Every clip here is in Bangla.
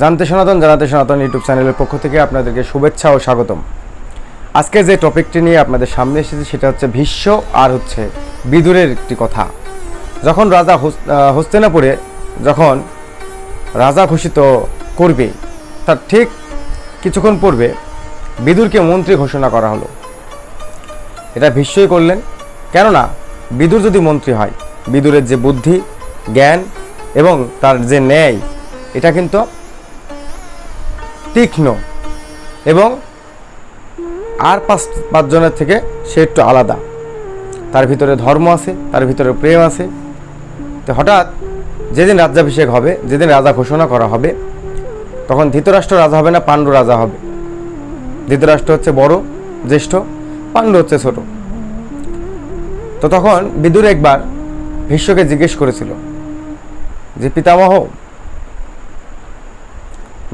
জানতে সনাতন, জানাতে সনাতন ইউটিউব চ্যানেলের পক্ষ থেকে আপনাদেরকে শুভেচ্ছা ও স্বাগতম। আজকে যে টপিকটি নিয়ে আপনাদের সামনে এসেছি সেটা হচ্ছে ভীষ্ম আর হচ্ছে বিদুরের একটি কথা। যখন রাজা হস্তিনাপুরে যখন রাজা ঘোষিত করবে, তার ঠিক কিছুক্ষণ পূর্বে বিদুরকে মন্ত্রী ঘোষণা করা হলো। এটা ভীষ্মই করলেন। কেননা, বিদুর যদি মন্ত্রী হয়, বিদুরের যে বুদ্ধি, জ্ঞান এবং তার যে ন্যায়, এটা কিন্তু তীক্ষ্ণ এবং আর পাঁচ পাঁচজনের থেকে সে একটু আলাদা। তার ভিতরে ধর্ম আছে, তার ভিতরে প্রেম আছে। তো হঠাৎ যেদিন রাজ্যাভিষেক হবে, যেদিন রাজা ঘোষণা করা হবে, তখন ধৃতরাষ্ট্র রাজা হবে না, পাণ্ডু রাজা হবে। ধৃতরাষ্ট্র হচ্ছে বড়, জ্যেষ্ঠ, পাণ্ডু হচ্ছে ছোট। তো তখন বিদুর একবার ভীষ্মকে জিজ্ঞেস করেছিল যে, পিতামহ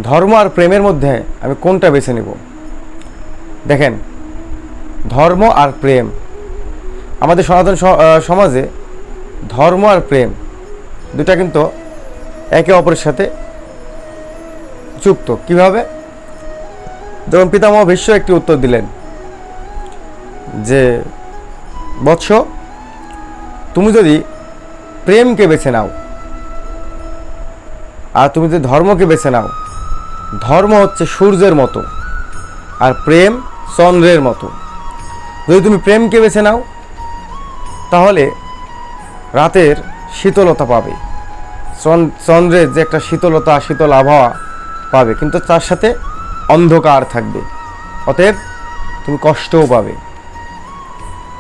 ধর্ম আর প্রেমের মধ্যে আমি কোনটা বেছে নেব? দেখেন, ধর্ম আর প্রেম। আমাদের সনাতন সমাজে ধর্ম আর প্রেম দুটা কিন্তু একে অপরের সাথে যুক্ত কীভাবে? যেমন পিতামহ ভীষ্ম একটি উত্তর দিলেন যে, বৎস, তুমি যদি প্রেমকে বেছে নাও, আর তুমি যদি ধর্মকে বেছে নাও ধর্ম হচ্ছে সূর্যের মতো আর প্রেম চন্দ্রের মতো। যদি তুমি প্রেমকে বেছে নাও, তাহলে রাতের শীতলতা পাবে। চন- চন্দ্রের যে একটা শীতলতা, শীতল আবহাওয়া পাবে, কিন্তু তার সাথে অন্ধকার থাকবে। অতএব তুমি কষ্টও পাবে।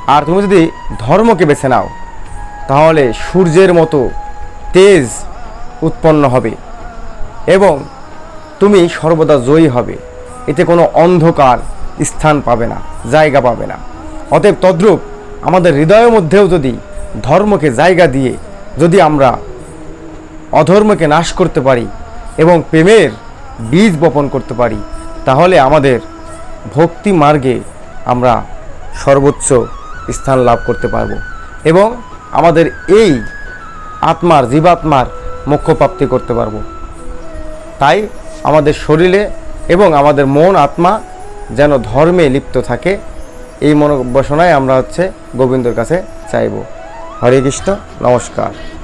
আর তুমি যদি ধর্মকে বেছে নাও, তাহলে সূর্যের মতো তেজ উৎপন্ন হবে এবং তুমি সর্বদা জয়ী হবে। এতে কোনো অন্ধকার স্থান পাবে না, জায়গা পাবে না। অতএব তদ্রূপ আমাদের হৃদয়ের মধ্যেও যদি ধর্মকে জায়গা দিয়ে যদি আমরা অধর্মকে নাশ করতে পারি এবং প্রেমের বীজ বপন করতে পারি, তাহলে আমাদের ভক্তি মার্গে আমরা সর্বোচ্চ স্থান লাভ করতে পারব এবং আমাদের এই আত্মার জীবাত্মার মোক্ষ প্রাপ্তি করতে পারব। তাই আমাদের শরীরে এবং আমাদের মন, আত্মা যেন ধর্মে লিপ্ত থাকে। এই মনোবাসনায় আমরা হচ্ছে গোবিন্দর কাছে চাইব। হরে কৃষ্ণ, নমস্কার।